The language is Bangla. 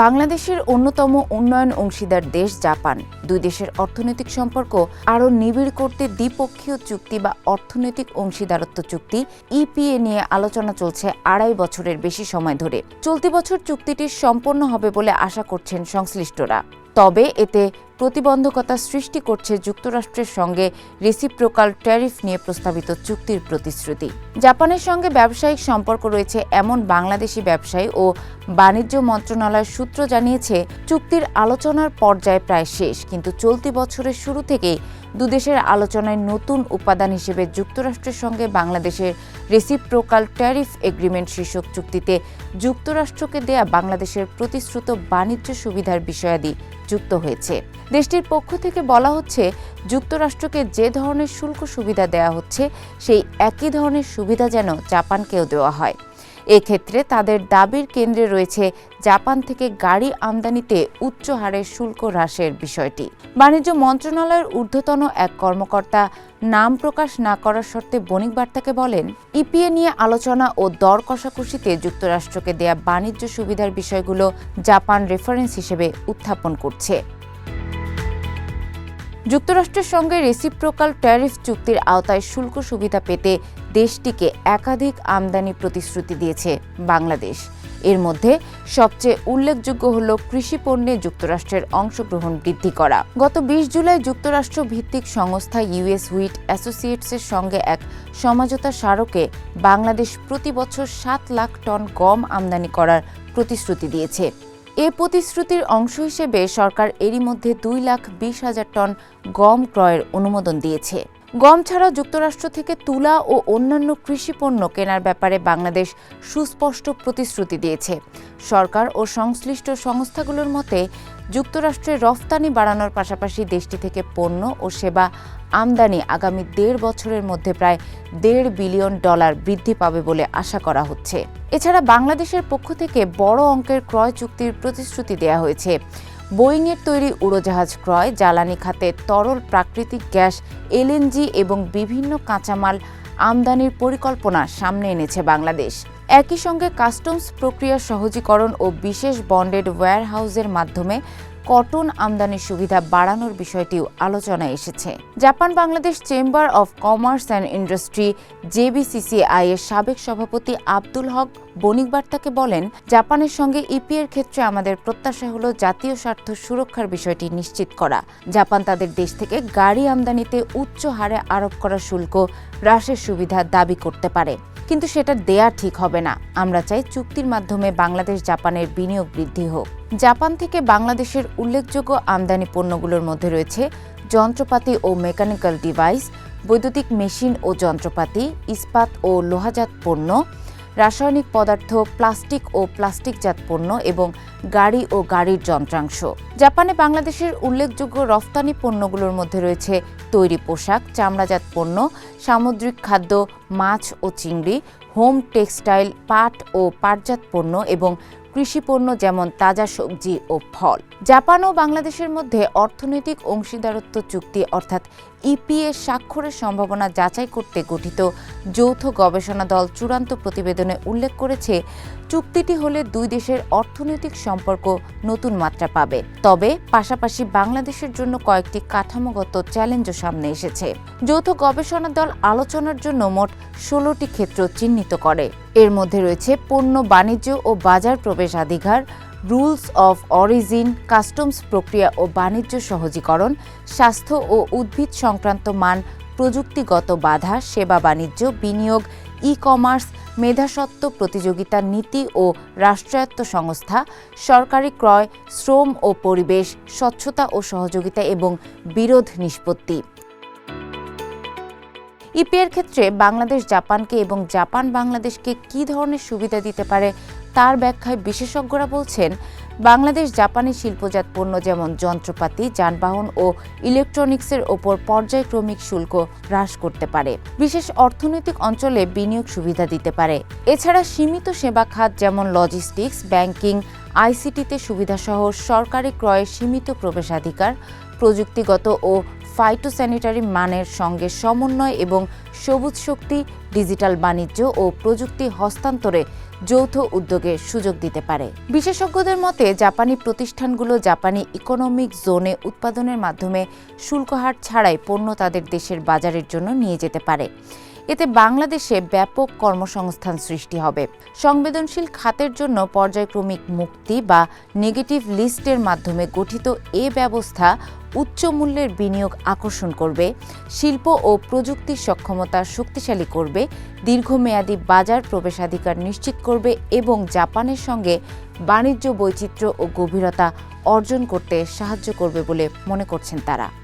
বাংলাদেশের অন্যতম উন্নয়ন অংশীদার দেশ জাপান। দুই দেশের অর্থনৈতিক সম্পর্ক আরও নিবিড় করতে দ্বিপক্ষীয় চুক্তি বা অর্থনৈতিক অংশীদারত্ব চুক্তি ইপিএ নিয়ে আলোচনা চলছে আড়াই বছরের বেশি সময় ধরে। চলতি বছর চুক্তিটি সম্পন্ন হবে বলে আশা করছেন সংশ্লিষ্টরা। তবে এতে প্রতিবন্ধকতা সৃষ্টি করছে যুক্তরাষ্ট্রের সঙ্গে রেসিপ্রোকাল ট্যারিফ নিয়ে প্রস্তাবিত চুক্তির প্রতিশ্রুতি। জাপানের সঙ্গে ব্যবসায়িক সম্পর্ক রয়েছে এমন বাংলাদেশি ব্যবসায়ী ও বাণিজ্য মন্ত্রণালয়ের সূত্র জানিয়েছে, চুক্তির আলোচনার পর্যায়ে প্রায় শেষ, কিন্তু চলতি বছরের শুরু থেকেই দুদেশের আলোচনায় নতুন উপাদান হিসেবে যুক্তরাষ্ট্রের সঙ্গে বাংলাদেশের রেসিপ্রোকাল ট্যারিফ এগ্রিমেন্ট শীর্ষক চুক্তিতে যুক্তরাষ্ট্রকে দেয়া বাংলাদেশের প্রতিশ্রুত বাণিজ্য সুবিধার বিষয়াদি যুক্ত হয়েছে। দেশটির পক্ষ থেকে বলা হচ্ছে, যুক্তরাষ্ট্রকে যে ধরনের শুল্ক সুবিধা দেওয়া হচ্ছে, সেই একই ধরনের সুবিধা যেন জাপানকেও দেওয়া হয়। এক্ষেত্রে তাদের দাবির কেন্দ্রে রয়েছে জাপান থেকে গাড়ি আমদানিতে উচ্চ হারে শুল্ক হ্রাসের বিষয়টি। বাণিজ্য মন্ত্রণালয়ের ঊর্ধ্বতন এক কর্মকর্তা নাম প্রকাশ না করার শর্তে বণিক বার্তাকে বলেন, ইপিএ নিয়ে আলোচনা ও দর কষাকষিতে যুক্তরাষ্ট্রকে দেয়া বাণিজ্য সুবিধার বিষয়গুলো জাপান রেফারেন্স হিসেবে উত্থাপন করছে। যুক্তরাষ্ট্রের সঙ্গে রেসিপ্রোকাল ট্যারিফ চুক্তির আওতায় শুল্ক সুবিধা পেতে দেশটিকে একাধিক আমদানি প্রতিশ্রুতি দিয়েছে বাংলাদেশ। এর মধ্যে সবচেয়ে উল্লেখযোগ্য হল কৃষি পণ্যে যুক্তরাষ্ট্রের অংশগ্রহণ বৃদ্ধি করা। গত বিশ জুলাই যুক্তরাষ্ট্র ভিত্তিক সংস্থা ইউএস হুইট অ্যাসোসিয়েটসের সঙ্গে এক সমঝোতা স্মারকে বাংলাদেশ প্রতি বছর সাত লাখ টন গম আমদানি করার প্রতিশ্রুতি দিয়েছে। এ প্রতিশ্রুতির অংশ হিসেবে সরকার এরই মধ্যে দুই লাখ বিশ হাজার টন গম ক্রয়ের অনুমোদন দিয়েছে। গম ছাড়াও যুক্তরাষ্ট্র থেকে তুলা ও অন্যান্য কৃষি পণ্য কেনার ব্যাপারে বাংলাদেশ সুস্পষ্ট প্রতিশ্রুতি দিয়েছে। সরকার ও সংশ্লিষ্ট সংস্থাগুলোর মতে যুক্তরাষ্ট্রে রফতানি বাড়ানোর পাশাপাশি দেশটি থেকে পণ্য ও সেবা আমদানি আগামী দেড় বছরের মধ্যে প্রায় দেড় বিলিয়ন ডলার বৃদ্ধি পাবে বলে আশা করা হচ্ছে। এছাড়া বাংলাদেশের পক্ষ থেকে বড় অঙ্কের ক্রয় চুক্তির প্রতিশ্রুতি দেওয়া হয়েছে। বোয়িংয়ের তৈরি উড়োজাহাজ ক্রয়, জ্বালানি খাতে তরল প্রাকৃতিক গ্যাস, এলএনজি এবং বিভিন্ন কাঁচামাল আমদানির পরিকল্পনা সামনে এনেছে বাংলাদেশ। একই সঙ্গে কাস্টমস প্রক্রিয়া সহজীকরণ ও বিশেষ বন্ডেড ওয়্যারহাউসের মাধ্যমে কটন আমদানির সুবিধা বাড়ানোর বিষয়টিও আলোচনায় এসেছে। Japan, Bangladesh chamber of commerce and industry JBCCI এর সাবেক সভাপতি আব্দুল হক বণিক বার্তাকে বলেন, জাপানের সঙ্গে ইপিএর ক্ষেত্রে আমাদের প্রত্যাশা হলো জাতীয় স্বার্থ সুরক্ষার বিষয়টি নিশ্চিত করা। জাপান তাদের দেশ থেকে গাড়ি আমদানিতে উচ্চ হারে আরোপ করা শুল্ক হ্রাসের সুবিধা দাবি করতে পারে। কিন্তু সেটা দেয়া ঠিক হবে না। আমরা চাই চুক্তির মাধ্যমে বাংলাদেশ জাপানের বিনিয়োগ বৃদ্ধি হোক। জাপান থেকে বাংলাদেশের উল্লেখযোগ্য আমদানি পণ্যগুলোর মধ্যে রয়েছে যন্ত্রপাতি ও মেকানিক্যাল ডিভাইস, বৈদ্যুতিক মেশিন ও যন্ত্রপাতি, ইস্পাত ও লোহাজাত পণ্য, রাসায়নিক পদার্থ, প্লাস্টিক ও প্লাস্টিকজাত পণ্য এবং গাড়ি ও গাড়ির যন্ত্রাংশ। জাপানে বাংলাদেশের উল্লেখযোগ্য রফতানি পণ্যগুলোর মধ্যে রয়েছে তৈরি পোশাক, চামড়াজাত পণ্য, সামুদ্রিক খাদ্য, মাছ ও চিংড়ি, হোম টেক্সটাইল, পাট ও পাটজাত পণ্য এবং কৃষি পণ্য যেমন তাজা সবজি ও ফল। জাপান ও বাংলাদেশের মধ্যে অর্থনৈতিক অংশীদারত্ব চুক্তি অর্থাৎ ইপিএ স্বাক্ষরের সম্ভাবনা যাচাই করতে গঠিত যৌথ গবেষণা দল চূড়ান্ত প্রতিবেদনে উল্লেখ করেছে, চুক্তিটি হলে দুই দেশের অর্থনৈতিক সম্পর্ক নতুন মাত্রা পাবে। তবে পাশাপাশি বাংলাদেশের জন্য কয়েকটি কাঠামোগত চ্যালেঞ্জও সামনে এসেছে। যৌথ গবেষণা দল আলোচনার জন্য মোট ষোলোটি ক্ষেত্র চিহ্নিত করে। এর মধ্যে রয়েছে পণ্য, বাণিজ্য ও বাজার প্রবেশাধিকার, রুলস অফ অরিজিন, কাস্টমস প্রক্রিয়া ও বাণিজ্য সহজীকরণ, স্বাস্থ্য ও উদ্ভিদ সংক্রান্ত মান, প্রযুক্তিগত বাধা, সেবা বাণিজ্য, বিনিয়োগ ই কমার্স মেধাসত্ত্ব প্রতিযোগিতা নীতি ও রাষ্ট্রায়ত্ত সংস্থা, সরকারি ক্রয়, শ্রম ও পরিবেশ, স্বচ্ছতা ও সহযোগিতা এবং বিরোধ নিষ্পত্তি। ইপিএর ক্ষেত্রে বাংলাদেশ জাপানকে এবং জাপান বাংলাদেশকে কী ধরনের সুবিধা দিতে পারে তার ব্যাখ্যায় বিশেষজ্ঞরা বলছেন, বাংলাদেশ জাপানি শিল্পজাত পণ্য যেমন যন্ত্রপাতি, যানবাহন ও ইলেকট্রনিক্সের ওপর পর্যায়ক্রমিক শুল্ক হ্রাস করতে পারে। বিশেষ অর্থনৈতিক অঞ্চলে বিনিয়োগ সুবিধা দিতে পারে। এছাড়া সীমিত সেবা খাত যেমন লজিস্টিক্স, ব্যাংকিং, আইসিটিতে সুবিধাসহ সরকারি ক্রয়ে সীমিত প্রবেশাধিকার, প্রযুক্তিগত ও ফাইটোস্যানিটারি মানের সঙ্গে সমন্বয় এবং সবুজ শক্তি ডিজিটাল বাণিজ্য ও প্রযুক্তি হস্তান্তরে যৌথ উদ্যোগের সুযোগ দিতে পারে। বিশেষজ্ঞদের মতে, জাপানি প্রতিষ্ঠানগুলো জাপানি ইকোনমিক জোনে উৎপাদনের মাধ্যমে শুল্কহার ছাড়াই পণ্য তাদের দেশের বাজারের জন্য নিয়ে যেতে পারে। এতে বাংলাদেশে ব্যাপক কর্মসংস্থান সৃষ্টি হবে। সংবেদনশীল খাতের জন্য পর্যায়ক্রমিক মুক্তি বা নেগেটিভ লিস্টের মাধ্যমে গঠিত এ ব্যবস্থা উচ্চ মূল্যের বিনিয়োগ আকর্ষণ করবে, শিল্প ও প্রযুক্তির সক্ষমতা শক্তিশালী করবে, দীর্ঘমেয়াদী বাজার প্রবেশাধিকার নিশ্চিত করবে এবং জাপানের সঙ্গে বাণিজ্য বৈচিত্র্য ও গভীরতা অর্জন করতে সাহায্য করবে বলে মনে করছেন তারা।